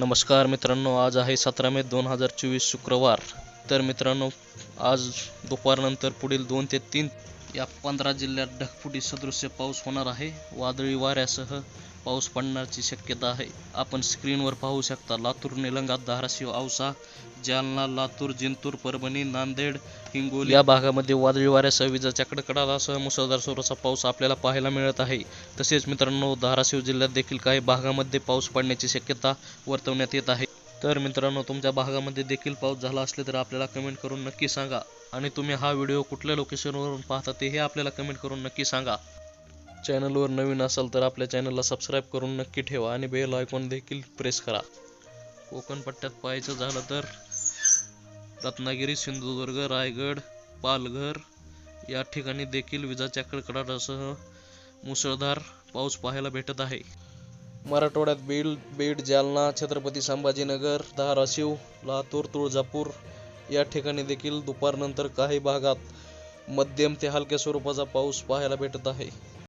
नमस्कार मित्रांनो आज आहे सतरा मे दोन हजार चोवीस शुक्रवार. तर मित्रांनो आज दुपारनंतर पुढील दोन ते तीन या पंधरा जिल्ह्यात ढगफुटी सदृश्य पाऊस होणार आहे. वादळी वाऱ्यासह पाऊस पडण्याची शक्यता आहे. आपण स्क्रीनवर पाहू शकता लातूर निलंगा धाराशिव औसा जालना लातूर जिंतूर परभणी नांदेड हिंगोली. या भागामध्ये वादळी वाऱ्यासह विजाच्या कडकडाटासह मुसळधार स्वरूपाचा पाऊस आपल्याला पाहायला मिळत आहे. तसेच मित्रांनो धाराशिव जिल्ह्यात देखील काही भागामध्ये पाऊस पडण्याची शक्यता वर्तवण्यात येत आहे. तर मित्रांनो तुमच्या भागामध्ये देखील पाऊस झाला असले तर आपल्याला कमेंट करून नक्की सांगा. आणि तुम्ही हा व्हिडिओ कुठल्या लोकेशनवरून पाहता तेही आपल्याला कमेंट करून नक्की सांगा. चॅनलवर नवीन असाल तर आपल्या चॅनलला सबस्क्राईब करून नक्की ठेवा आणि बेल आयकॉन देखील प्रेस करा. कोकणपट्ट्यात पाहायचं झालं तर रत्नागिरी सिंधुदुर्ग रायगड पालघर या ठिकाणी देखील विजाच्या कडकडाटासह मुसळधार पाऊस पाहायला भेटत आहे. मराठवाड्यात बीड बीड जालना छत्रपती संभाजीनगर धाराशिव लातूर तुळजापूर या ठिकाणी देखील दुपारनंतर काही भागात मध्यम ते हलक्या स्वरूपाचा पाऊस पाहायला भेटत आहे.